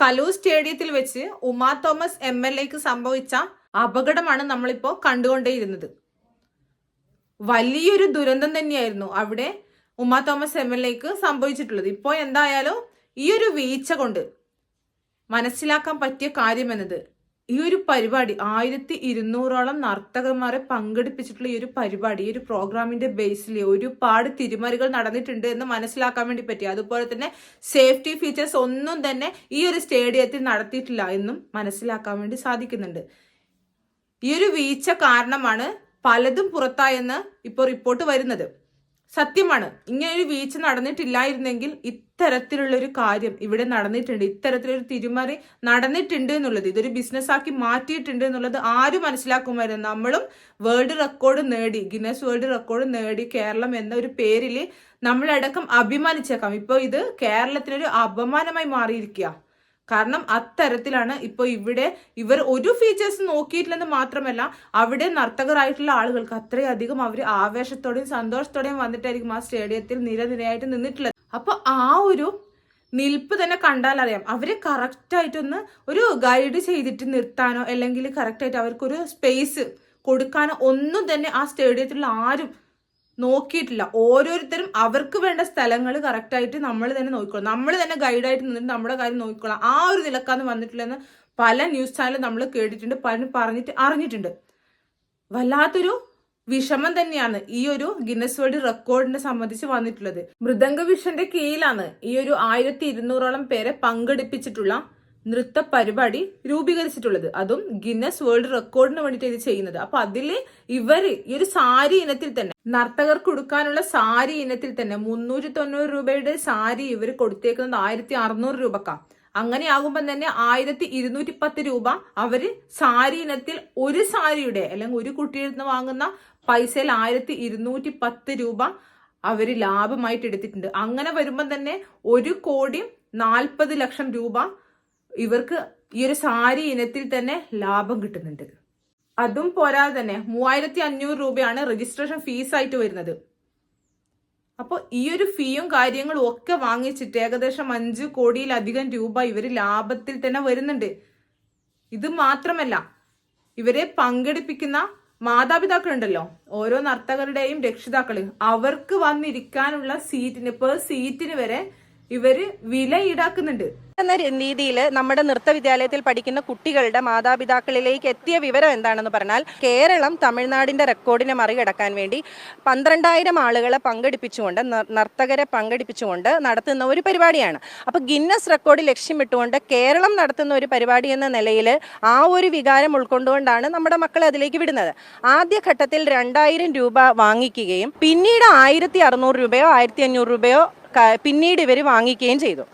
കലൂർ സ്റ്റേഡിയത്തിൽ വെച്ച് Uma Thomas M L എക്ക് സംഭവിച്ച അപകടമാണ് നമ്മളിപ്പോ കണ്ടുകൊണ്ടേയിരുന്നത്. വലിയൊരു ദുരന്തം തന്നെയായിരുന്നു അവിടെ ഉമാ തോമസ് എം എൽ എക്ക് സംഭവിച്ചിട്ടുള്ളത്. ഇപ്പോ എന്തായാലും ഈ ഒരു വീഴ്ച കൊണ്ട് മനസ്സിലാക്കാൻ പറ്റിയ കാര്യം എന്നത് ഈ ഒരു പരിപാടി ആയിരത്തി ഇരുന്നൂറോളം നർത്തകന്മാരെ പങ്കെടുപ്പിച്ചിട്ടുള്ള ഈ ഒരു പരിപാടി ഈ ഒരു പ്രോഗ്രാമിന്റെ ബേസിൽ ഒരുപാട് തിരിമറികൾ നടന്നിട്ടുണ്ട് എന്ന് മനസ്സിലാക്കാൻ വേണ്ടി പറ്റി. അതുപോലെ തന്നെ സേഫ്റ്റി ഫീച്ചേഴ്സ് ഒന്നും തന്നെ ഈ ഒരു സ്റ്റേഡിയത്തിൽ നടത്തിയിട്ടില്ല എന്നും മനസ്സിലാക്കാൻ വേണ്ടി സാധിക്കുന്നുണ്ട്. ഈ ഒരു വീഴ്ച കാരണമാണ് പലതും പുറത്തായെന്ന് ഇപ്പോൾ റിപ്പോർട്ട് വരുന്നത്. സത്യമാണ്. ഇങ്ങനെ ഒരു വീഴ്ച നടന്നിട്ടില്ലായിരുന്നെങ്കിൽ ഇത്തരത്തിലുള്ള ഒരു കാര്യം ഇവിടെ നടന്നിട്ടുണ്ട്. ഇത്തരത്തിലൊരു തിരിമറി നടന്നിട്ടുണ്ട് എന്നുള്ളത് ഇതൊരു ബിസിനസ് ആക്കി മാറ്റിയിട്ടുണ്ട് എന്നുള്ളത് ആരും മനസ്സിലാക്കുമായിരുന്നു? നമ്മളും വേൾഡ് റെക്കോർഡ് നേടി ഗിന്നസ് വേൾഡ് റെക്കോർഡ് നേടി കേരളം എന്ന ഒരു പേരിൽ നമ്മളടക്കം അഭിമാനിച്ചേക്കാം. ഇപ്പോൾ ഇത് കേരളത്തിനൊരു അപമാനമായി മാറിയിരിക്കുക കാരണം അത്തരത്തിലാണ് ഇപ്പോൾ ഇവിടെ ഇവർ ഒരു ഫീച്ചേഴ്സ് നോക്കിയിട്ടില്ലെന്ന് മാത്രമല്ല അവിടെ നർത്തകരായിട്ടുള്ള ആളുകൾക്ക് അത്രയധികം അവർ ആവേശത്തോടെയും സന്തോഷത്തോടെയും വന്നിട്ടായിരിക്കും ആ സ്റ്റേഡിയത്തിൽ നിരനിരയായിട്ട് നിന്നിട്ടുള്ളത്. അപ്പോൾ ആ ഒരു നിൽപ്പ് തന്നെ കണ്ടാൽ അറിയാം. അവരെ കറക്റ്റായിട്ടൊന്ന് ഒരു ഗൈഡ് ചെയ്തിട്ട് നിർത്താനോ അല്ലെങ്കിൽ കറക്റ്റായിട്ട് അവർക്കൊരു സ്പേസ് കൊടുക്കാനോ ഒന്നും തന്നെ ആ സ്റ്റേഡിയത്തിലുള്ള ആരും നോക്കിയിട്ടില്ല. ഓരോരുത്തരും അവർക്ക് വേണ്ട സ്ഥലങ്ങൾ കറക്റ്റായിട്ട് നമ്മൾ തന്നെ നോക്കിക്കോളാം. നമ്മൾ തന്നെ ഗൈഡായിട്ട് നിന്നിട്ട് നമ്മുടെ കാര്യം നോക്കിക്കോളാം. ആ ഒരു നിലക്കാന്ന് വന്നിട്ടില്ലെന്ന് പല ന്യൂസ് ചാനലും നമ്മൾ കേട്ടിട്ടുണ്ട് പലരും പറഞ്ഞിട്ട് അറിഞ്ഞിട്ടുണ്ട്. വല്ലാത്തൊരു വിഷമം തന്നെയാണ് ഈ ഒരു ഗിന്നസ് വേൾഡ് റെക്കോർഡിനെ സംബന്ധിച്ച് വന്നിട്ടുള്ളത്. മൃദംഗ വിഷന്റെ കീഴിലാണ് ഈ ഒരു ആയിരത്തി ഇരുന്നൂറോളം പേരെ പങ്കെടുപ്പിച്ചിട്ടുള്ള നൃത്ത പരിപാടി രൂപീകരിച്ചിട്ടുള്ളത്. അതും ഗിന്നസ് വേൾഡ് റെക്കോർഡിന് വേണ്ടിയിട്ട് ഇത് ചെയ്യുന്നത്. അപ്പൊ അതിൽ ഇവർ ഈ ഒരു സാരി ഇനത്തിൽ തന്നെ നർത്തകർക്ക് കൊടുക്കാനുള്ള സാരി ഇനത്തിൽ തന്നെ മുന്നൂറ്റി തൊണ്ണൂറ് രൂപയുടെ സാരി ഇവർ കൊടുത്തേക്കുന്നത് ആയിരത്തി അറുന്നൂറ് രൂപക്കാ. അങ്ങനെ ആകുമ്പോൾ തന്നെ ആയിരത്തി ഇരുന്നൂറ്റി പത്ത് രൂപ അവർ സാരി ഇനത്തിൽ ഒരു സാരിയുടെ അല്ലെങ്കിൽ ഒരു കുട്ടിയിൽ നിന്ന് വാങ്ങുന്ന പൈസയിൽ ആയിരത്തി ഇരുന്നൂറ്റി പത്ത് രൂപ അവർ ലാഭമായിട്ട് എടുത്തിട്ടുണ്ട്. അങ്ങനെ വരുമ്പോൾ തന്നെ ഒരു കോടി നാൽപ്പത് ലക്ഷം രൂപ ഇവർക്ക് ഈ ഒരു സാരി ഇനത്തിൽ തന്നെ ലാഭം കിട്ടുന്നുണ്ട്. അതും പോരാതെ തന്നെ മൂവായിരത്തി അഞ്ഞൂറ് രൂപയാണ് രജിസ്ട്രേഷൻ ഫീസ് ആയിട്ട് വരുന്നത്. അപ്പോൾ ഈ ഒരു ഫീയും കാര്യങ്ങളും ഒക്കെ വാങ്ങിച്ചിട്ട് ഏകദേശം അഞ്ച് കോടിയിലധികം രൂപ ഇവർ ലാഭത്തിൽ തന്നെ വരുന്നുണ്ട്. ഇത് മാത്രമല്ല ഇവരെ പങ്കെടുപ്പിക്കുന്ന മാതാപിതാക്കളുണ്ടല്ലോ ഓരോ നർത്തകരുടെയും രക്ഷിതാക്കൾ അവർക്ക് വന്നിരിക്കാനുള്ള സീറ്റിന് പെർ സീറ്റിന് വരെ ഇവർ വില ഈടാക്കുന്നുണ്ട്. എന്ന രീതിയിൽ നമ്മുടെ നൃത്ത വിദ്യാലയത്തിൽ പഠിക്കുന്ന കുട്ടികളുടെ മാതാപിതാക്കളിലേക്ക് എത്തിയ വിവരം എന്താണെന്ന് പറഞ്ഞാൽ കേരളം തമിഴ്നാടിന്റെ റെക്കോർഡിനെ മറികടക്കാൻ വേണ്ടി പന്ത്രണ്ടായിരം ആളുകളെ പങ്കെടുപ്പിച്ചുകൊണ്ട് നർത്തകരെ പങ്കെടുപ്പിച്ചുകൊണ്ട് നടത്തുന്ന ഒരു പരിപാടിയാണ്. അപ്പോൾ ഗിന്നസ് റെക്കോർഡ് ലക്ഷ്യമിട്ടുകൊണ്ട് കേരളം നടത്തുന്ന ഒരു പരിപാടി എന്ന നിലയിൽ ആ ഒരു വികാരം ഉൾക്കൊണ്ടുകൊണ്ടാണ് നമ്മുടെ മക്കളെ അതിലേക്ക് വിടുന്നത്. ആദ്യഘട്ടത്തിൽ രണ്ടായിരം രൂപ വാങ്ങിക്കുകയും പിന്നീട് ആയിരത്തി അറുന്നൂറ് രൂപയോ ആയിരത്തി അഞ്ഞൂറ് രൂപയോ പിന്നീട് ഇവർ വാങ്ങിക്കുകയും ചെയ്തു.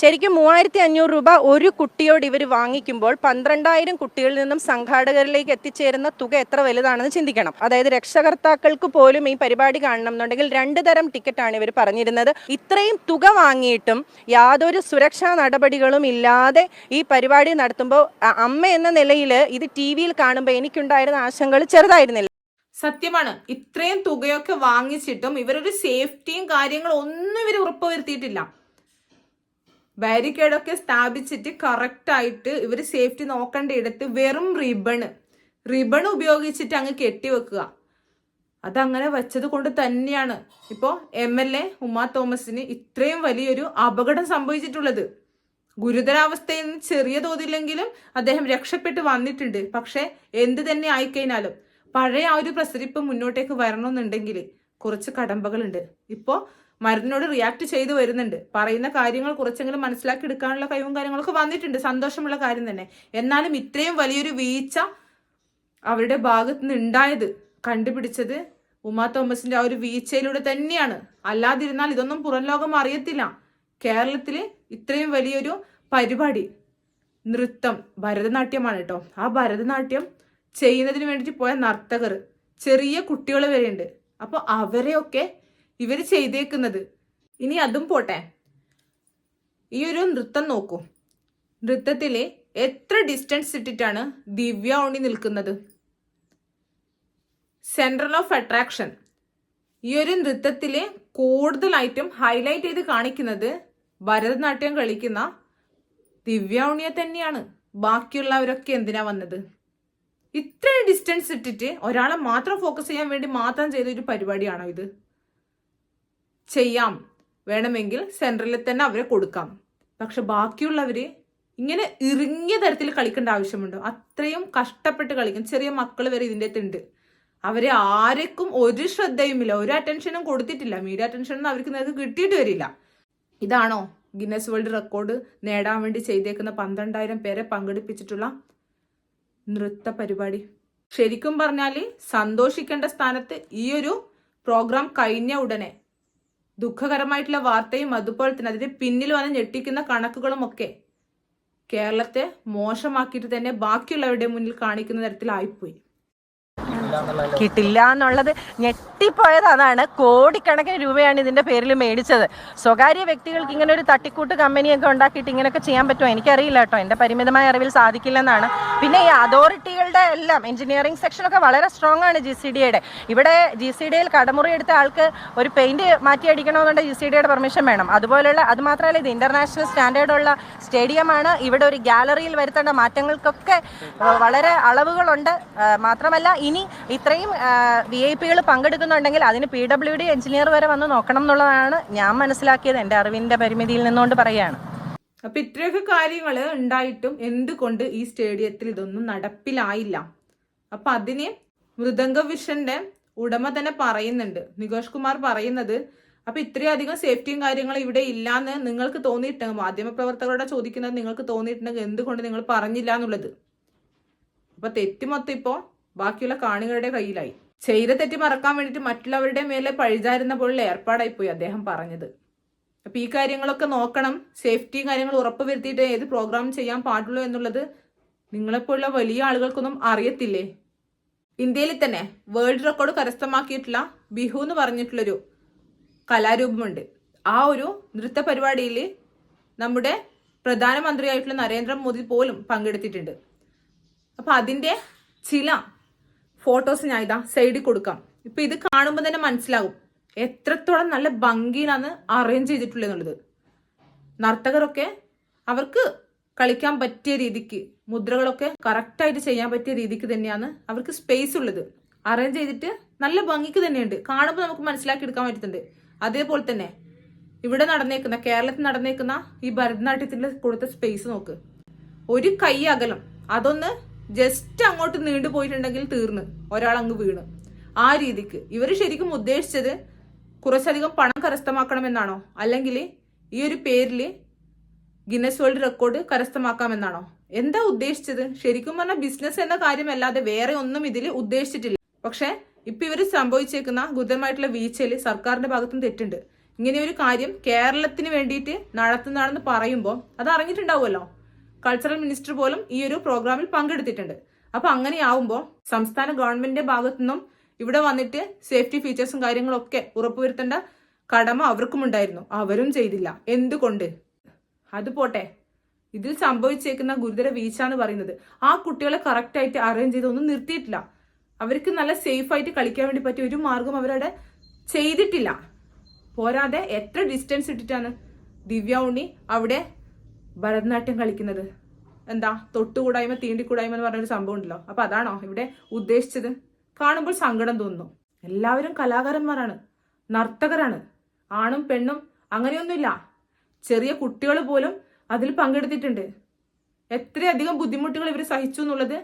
ശരിക്കും മൂവായിരത്തി അഞ്ഞൂറ് രൂപ ഒരു കുട്ടിയോട് ഇവർ വാങ്ങിക്കുമ്പോൾ പന്ത്രണ്ടായിരം കുട്ടികളിൽ നിന്നും സംഘാടകരിലേക്ക് എത്തിച്ചേരുന്ന തുക എത്ര വലുതാണെന്ന് ചിന്തിക്കണം. അതായത് രക്ഷകർത്താക്കൾക്ക് പോലും ഈ പരിപാടി കാണണം എന്നുണ്ടെങ്കിൽ രണ്ട് തരം ടിക്കറ്റാണ് ഇവർ പറഞ്ഞിരുന്നത്. ഇത്രയും തുക വാങ്ങിയിട്ടും യാതൊരു സുരക്ഷാ നടപടികളും ഇല്ലാതെ ഈ പരിപാടി നടത്തുമ്പോൾ അമ്മ എന്ന നിലയിൽ ഇത് ടി വിയിൽ കാണുമ്പോൾ എനിക്കുണ്ടായിരുന്ന ആശങ്കകൾ ചെറുതായിരുന്നില്ല. സത്യമാണ്. ഇത്രയും തുകയൊക്കെ വാങ്ങിച്ചിട്ടും ഇവരൊരു സേഫ്റ്റിയും കാര്യങ്ങളും ഒന്നും ഇവർ ഉറപ്പുവരുത്തിയിട്ടില്ല. ബാരിക്കേഡൊക്കെ സ്ഥാപിച്ചിട്ട് കറക്റ്റായിട്ട് ഇവർ സേഫ്റ്റി നോക്കേണ്ട ഇടത്ത് വെറും റിബണ് റിബൺ ഉപയോഗിച്ചിട്ട് അങ്ങ് കെട്ടിവെക്കുക. അതങ്ങനെ വെച്ചത് കൊണ്ട് തന്നെയാണ്. ഇപ്പോൾ എം എൽ എ ഉമാ തോമസിന് ഇത്രയും വലിയൊരു അപകടം സംഭവിച്ചിട്ടുള്ളത്. ഗുരുതരാവസ്ഥയിൽ ചെറിയ തോതിലെങ്കിലും അദ്ദേഹം രക്ഷപ്പെട്ട് വന്നിട്ടുണ്ട്. പക്ഷേ എന്ത് തന്നെ ആയിക്കഴിഞ്ഞാലും പഴയ ആ ഒരു പ്രസരിപ്പ് മുന്നോട്ടേക്ക് വരണമെന്നുണ്ടെങ്കിൽ കുറച്ച് കടമ്പകളുണ്ട്. ഇപ്പോൾ മരുന്നിനോട് റിയാക്ട് ചെയ്ത് വരുന്നുണ്ട്. പറയുന്ന കാര്യങ്ങൾ കുറച്ചെങ്കിലും മനസ്സിലാക്കി എടുക്കാനുള്ള കഴിവും കാര്യങ്ങളൊക്കെ വന്നിട്ടുണ്ട്. സന്തോഷമുള്ള കാര്യം തന്നെ. എന്നാലും ഇത്രയും വലിയൊരു വീഴ്ച അവരുടെ ഭാഗത്ത് നിന്ന് ഉണ്ടായത് കണ്ടുപിടിച്ചത് ഉമാ തോമസിന്റെ ആ ഒരു വീഴ്ചയിലൂടെ തന്നെയാണ്. അല്ലാതിരുന്നാൽ ഇതൊന്നും പുറം ലോകം അറിയത്തില്ല. കേരളത്തിൽ ഇത്രയും വലിയൊരു പരിപാടി നൃത്തം ഭരതനാട്യമാണ് കേട്ടോ. ആ ഭരതനാട്യം ചെയ്യുന്നതിന് വേണ്ടിയിട്ട് പോയ നർത്തകർ ചെറിയ കുട്ടികൾ വരെയുണ്ട്. അപ്പോൾ അവരെയൊക്കെ ഇവർ ചെയ്തേക്കുന്നത്. ഇനി അതും പോട്ടെ. ഈ ഒരു നൃത്തം നോക്കൂ. നൃത്തത്തിൽ എത്ര ഡിസ്റ്റൻസ് ഇട്ടിട്ടാണ് ദിവ്യ ഉണ്ണി നിൽക്കുന്നത്? സെൻട്രൽ ഓഫ് അട്രാക്ഷൻ ഈ ഒരു നൃത്തത്തിലെ കൂടുതലായിട്ടും ഹൈലൈറ്റ് ചെയ്ത് കാണിക്കുന്നത് ഭരതനാട്യം കളിക്കുന്ന ദിവ്യ ഉണ്ണിയെ തന്നെയാണ്. ബാക്കിയുള്ളവരൊക്കെ എന്തിനാ വന്നത്? ഇത്രയും ഡിസ്റ്റൻസ് ഇട്ടിട്ട് ഒരാളെ മാത്രം ഫോക്കസ് ചെയ്യാൻ വേണ്ടി മാത്രം ചെയ്ത ഒരു പരിപാടിയാണോ ഇത്? ചെയ്യാം. വേണമെങ്കിൽ സെൻട്രലിൽ തന്നെ അവരെ കൊടുക്കാം. പക്ഷെ ബാക്കിയുള്ളവർ ഇങ്ങനെ ഇറുങ്ങിയ തരത്തിൽ കളിക്കേണ്ട ആവശ്യമുണ്ടോ? അത്രയും കഷ്ടപ്പെട്ട് കളിക്കും. ചെറിയ മക്കൾ വരെ ഇതിന്റെ അകത്തുണ്ട് അവരെ ആർക്കും ഒരു ശ്രദ്ധയുമില്ല. ഒരു അറ്റൻഷനും കൊടുത്തിട്ടില്ല. മീഡിയ അറ്റൻഷനൊന്നും അവർക്ക് നേർക്ക് കിട്ടിയിട്ട് വരില്ല. ഇതാണോ ഗിന്നസ് വേൾഡ് റെക്കോർഡ് നേടാൻ വേണ്ടി ചെയ്തേക്കുന്ന പന്ത്രണ്ടായിരം പേരെ പങ്കെടുപ്പിച്ചിട്ടുള്ള നൃത്ത പരിപാടി ശരിക്കും പറഞ്ഞാൽ സന്തോഷിക്കേണ്ട സ്ഥാനത്ത് ഈ ഒരു പ്രോഗ്രാം കഴിഞ്ഞ ഉടനെ ദുഃഖകരമായിട്ടുള്ള വാർത്തയും അതുപോലെ തന്നെ അതിന് പിന്നിൽ വന്ന് ഞെട്ടിക്കുന്ന കണക്കുകളും ഒക്കെ കേരളത്തെ മോശമാക്കിയിട്ട് തന്നെ ബാക്കിയുള്ളവരുടെ മുന്നിൽ കാണിക്കുന്ന തരത്തിലായിപ്പോയി. കിട്ടില്ല എന്നുള്ളത് ഞെട്ടിപ്പോയത് അതാണ് കോടിക്കണക്കിന് രൂപയാണ് ഇതിന്റെ പേരിൽ മേടിച്ചത്. സ്വകാര്യ വ്യക്തികൾക്ക് ഇങ്ങനെ ഒരു തട്ടിക്കൂട്ട് കമ്പനിയൊക്കെ ഉണ്ടാക്കിയിട്ട് ഇങ്ങനെയൊക്കെ ചെയ്യാൻ പറ്റുമോ? എനിക്കറിയില്ല കേട്ടോ. എന്റെ പരിമിതമായ അറിവിൽ സാധിക്കില്ലെന്നാണ്. പിന്നെ ഈ അതോറിറ്റികളുടെ എല്ലാം എഞ്ചിനീയറിംഗ് സെക്ഷൻ ഒക്കെ വളരെ സ്ട്രോങ് ആണ് ജി സി ഡി ഇവിടെ ജി സി ഡിയിൽ കടമുറി എടുത്ത ആൾക്ക് ഒരു പെയിന്റ് മാറ്റി അടിക്കണമെന്നുണ്ടെങ്കിൽ ജി സി ഡിയുടെ പെർമിഷൻ വേണം. അതുപോലെയുള്ള അത് മാത്രമല്ല ഇത് ഇന്റർനാഷണൽ സ്റ്റാൻഡേർഡുള്ള സ്റ്റേഡിയമാണ് ഇവിടെ ഒരു ഗാലറിയിൽ വരുത്തേണ്ട മാറ്റങ്ങൾക്കൊക്കെ വളരെ അളവുകളുണ്ട്. മാത്രമല്ല ഇനി ഇത്രയും വി ഐ പികൾ പങ്കെടുക്കുന്നുണ്ടെങ്കിൽ അതിന് പി ഡബ്ല്യു ഡി എഞ്ചിനീയർ വരെ വന്ന് നോക്കണം എന്നുള്ളതാണ് ഞാൻ മനസ്സിലാക്കിയത് എന്റെ അറിവിന്റെ പരിമിതിയിൽ നിന്നുകൊണ്ട് പറയുകയാണ്. അപ്പൊ ഇത്രയൊക്കെ കാര്യങ്ങൾ ഉണ്ടായിട്ടും എന്തുകൊണ്ട് ഈ സ്റ്റേഡിയത്തിൽ ഇതൊന്നും നടപ്പിലായില്ല? അപ്പൊ അതിന് മൃദംഗ വിഷന്റെ ഉടമ തന്നെ പറയുന്നുണ്ട് നികോഷ് കുമാർ പറയുന്നത് അപ്പൊ ഇത്രയധികം സേഫ്റ്റിയും കാര്യങ്ങളും ഇവിടെ ഇല്ലാന്ന് നിങ്ങൾക്ക് തോന്നിയിട്ടുണ്ടെങ്കിൽ മാധ്യമപ്രവർത്തകരോട് ചോദിക്കുന്നത് നിങ്ങൾക്ക് തോന്നിയിട്ടുണ്ടെങ്കിൽ എന്തുകൊണ്ട് നിങ്ങൾ പറഞ്ഞില്ല എന്നുള്ളത്? അപ്പൊ തെറ്റ് മൊത്തം ഇപ്പോ ബാക്കിയുള്ള കാണികളുടെ കയ്യിലായി. ചെയ്ത തെറ്റി മറക്കാൻ വേണ്ടിയിട്ട് മറ്റുള്ളവരുടെ മേലെ പഴിചാരുന്ന പോലുള്ള ഏർപ്പാടായി പോയി അദ്ദേഹം പറഞ്ഞത്. അപ്പൊ ഈ കാര്യങ്ങളൊക്കെ നോക്കണം. സേഫ്റ്റിയും കാര്യങ്ങൾ ഉറപ്പുവരുത്തിയിട്ട് ഏത് പ്രോഗ്രാം ചെയ്യാൻ പാടുള്ളൂ എന്നുള്ളത് നിങ്ങളെപ്പോലുള്ള വലിയ ആളുകൾക്കൊന്നും അറിയത്തില്ലേ? ഇന്ത്യയിൽ തന്നെ വേൾഡ് റെക്കോർഡ് കരസ്ഥമാക്കിയിട്ടുള്ള ബിഹു എന്ന് പറഞ്ഞിട്ടുള്ളൊരു കലാരൂപമുണ്ട്. ആ ഒരു നൃത്ത പരിപാടിയിൽ നമ്മുടെ പ്രധാനമന്ത്രിയായിട്ടുള്ള നരേന്ദ്രമോദി പോലും പങ്കെടുത്തിട്ടുണ്ട്. അപ്പൊ അതിന്റെ ചില ഫോട്ടോസ് ഞാൻ ഇതാ സൈഡിൽ കൊടുക്കാം. ഇപ്പൊ ഇത് കാണുമ്പോൾ തന്നെ മനസ്സിലാകും എത്രത്തോളം നല്ല ഭംഗിയിലാണ് അറേഞ്ച് ചെയ്തിട്ടുള്ളത് നർത്തകരൊക്കെ അവർക്ക് കളിക്കാൻ പറ്റിയ രീതിക്ക് മുദ്രകളൊക്കെ കറക്റ്റായിട്ട് ചെയ്യാൻ പറ്റിയ രീതിക്ക് തന്നെയാണ് അവർക്ക് സ്പേസ് ഉള്ളത്. അറേഞ്ച് ചെയ്തിട്ട് നല്ല ഭംഗിക്ക് തന്നെയുണ്ട്. കാണുമ്പോൾ നമുക്ക് മനസ്സിലാക്കി എടുക്കാൻ പറ്റുന്നുണ്ട്. അതേപോലെ തന്നെ ഇവിടെ നടന്നേക്കുന്ന കേരളത്തിൽ നടന്നേക്കുന്ന ഈ ഭരതനാട്യത്തിൽ കൊടുത്ത സ്പേസ് നോക്ക്. ഒരു കൈ അകലം. അതൊന്ന് ജസ്റ്റ് അങ്ങോട്ട് നീണ്ടു പോയിട്ടുണ്ടെങ്കിൽ തീർന്ന്. ഒരാൾ അങ്ങ് വീണ്. ആ രീതിക്ക്. ഇവർ ശരിക്കും ഉദ്ദേശിച്ചത് കുറച്ചധികം പണം കരസ്ഥമാക്കണമെന്നാണോ? അല്ലെങ്കിൽ ഈ ഒരു പേരിൽ ഗിന്നസ് വേൾഡ് റെക്കോർഡ് കരസ്ഥമാക്കാമെന്നാണോ? എന്താ ഉദ്ദേശിച്ചത്? ശരിക്കും പറഞ്ഞാൽ ബിസിനസ് എന്ന കാര്യമല്ലാതെ വേറെ ഒന്നും ഇതിൽ ഉദ്ദേശിച്ചിട്ടില്ല. പക്ഷെ ഇപ്പൊ ഇവർ സംഭവിച്ചേക്കുന്ന ഗുരുതരമായിട്ടുള്ള വീഴ്ചയിൽ സർക്കാരിന്റെ ഭാഗത്തും തെറ്റുണ്ട്. ഇങ്ങനെ ഒരു കാര്യം കേരളത്തിന് വേണ്ടിയിട്ട് നടത്തുന്നതാണെന്ന് പറയുമ്പോൾ അത് അറിഞ്ഞിട്ടുണ്ടാവുമല്ലോ. കൾച്ചറൽ മിനിസ്റ്റർ പോലും ഈ ഒരു പ്രോഗ്രാമിൽ പങ്കെടുത്തിട്ടുണ്ട്. അപ്പൊ അങ്ങനെയാവുമ്പോൾ സംസ്ഥാന ഗവൺമെന്റിന്റെ ഭാഗത്തുനിന്നും ഇവിടെ വന്നിട്ട് സേഫ്റ്റി ഫീച്ചേഴ്സും കാര്യങ്ങളൊക്കെ ഉറപ്പുവരുത്തേണ്ട കടമ അവർക്കും ഉണ്ടായിരുന്നു അവരും ചെയ്തില്ല. എന്തുകൊണ്ട്? അത് പോട്ടെ. ഇതിൽ സംഭവിച്ചേക്കുന്ന ഗുരുതര വീഴ്ച എന്ന് പറയുന്നത്. ആ കുട്ടികളെ കറക്റ്റ് ആയിട്ട് അറേഞ്ച് ചെയ്തൊന്നും നിർത്തിയിട്ടില്ല. അവർക്ക് നല്ല സേഫ് ആയിട്ട് കളിക്കാൻ വേണ്ടി പറ്റിയ ഒരു മാർഗം അവരവിടെ ചെയ്തിട്ടില്ല. പോരാതെ എത്ര ഡിസ്റ്റൻസ് ഇട്ടിട്ടാണ് ദിവ്യ ഉണ്ണി അവിടെ ഭരതനാട്യം കളിക്കുന്നത്? എന്താ തൊട്ടുകൂടായ്മ തീണ്ടിക്കൂടായ്മ എന്ന് പറഞ്ഞൊരു സംഭവം ഉണ്ടല്ലോ. അപ്പൊ അതാണോ ഇവിടെ ഉദ്ദേശിച്ചത്? കാണുമ്പോൾ സങ്കടം തോന്നുന്നു. എല്ലാവരും കലാകാരന്മാരാണ് നർത്തകരാണ് ആണും പെണ്ണും അങ്ങനെയൊന്നുമില്ല. ചെറിയ കുട്ടികൾ പോലും അതിൽ പങ്കെടുത്തിട്ടുണ്ട്. എത്രയധികം ബുദ്ധിമുട്ടുകൾ ഇവർ സഹിച്ചു എന്നുള്ളത്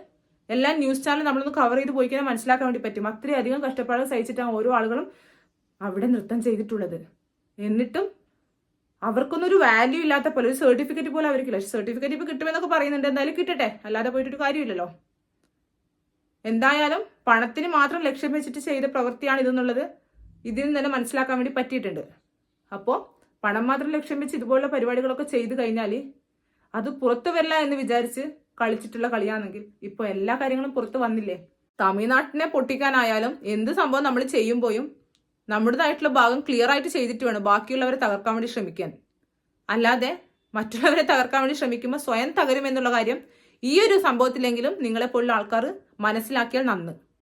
എല്ലാ ന്യൂസ് ചാനൽ നമ്മളൊന്ന് കവർ ചെയ്ത് പോയി കഴിഞ്ഞാൽ മനസ്സിലാക്കാൻ വേണ്ടി പറ്റും. അത്രയധികം കഷ്ടപ്പാടുകൾ സഹിച്ചിട്ടാണ് ഓരോ ആളുകളും അവിടെ നൃത്തം ചെയ്തിട്ടുള്ളത്. എന്നിട്ടും അവർക്കൊന്നും ഒരു വാല്യൂ ഇല്ലാത്ത പോലെ ഒരു സർട്ടിഫിക്കറ്റ് പോലും അവർക്കില്ല. സർട്ടിഫിക്കറ്റ് ഇപ്പൊ കിട്ടുമെന്നൊക്കെ പറയുന്നുണ്ട്. എന്തായാലും കിട്ടട്ടെ. അല്ലാതെ പോയിട്ടൊരു കാര്യമില്ലല്ലോ. എന്തായാലും പണത്തിന് മാത്രം ലക്ഷ്യം വെച്ചിട്ട് ചെയ്ത പ്രവൃത്തിയാണ് ഇതെന്നുള്ളത് ഇതിൽ നിന്ന് തന്നെ മനസ്സിലാക്കാൻ വേണ്ടി പറ്റിയിട്ടുണ്ട്. അപ്പോൾ പണം മാത്രം ലക്ഷ്യം വെച്ച് ഇതുപോലുള്ള പരിപാടികളൊക്കെ ചെയ്തു കഴിഞ്ഞാൽ അത് പുറത്തു വരില്ല എന്ന് വിചാരിച്ച് കളിച്ചിട്ടുള്ള കളിയാണെങ്കിൽ ഇപ്പോൾ എല്ലാ കാര്യങ്ങളും പുറത്ത് വന്നില്ലേ? തമിഴ്നാട്ടിനെ പൊട്ടിക്കാനായാലും എന്ത് സംഭവം നമ്മൾ ചെയ്യുമ്പോഴും നമ്മുടേതായിട്ടുള്ള ഭാഗം ക്ലിയർ ആയിട്ട് ചെയ്തിട്ട് വേണം ബാക്കിയുള്ളവരെ തകർക്കാൻ വേണ്ടി ശ്രമിക്കാൻ. അല്ലാതെ മറ്റുള്ളവരെ തകർക്കാൻ വേണ്ടി ശ്രമിക്കുമ്പോൾ സ്വയം തകരും എന്നുള്ള കാര്യം ഈ ഒരു സംഭവത്തിലെങ്കിലും നിങ്ങളെപ്പോലുള്ള ആൾക്കാർ മനസ്സിലാക്കിയാൽ നന്ന്.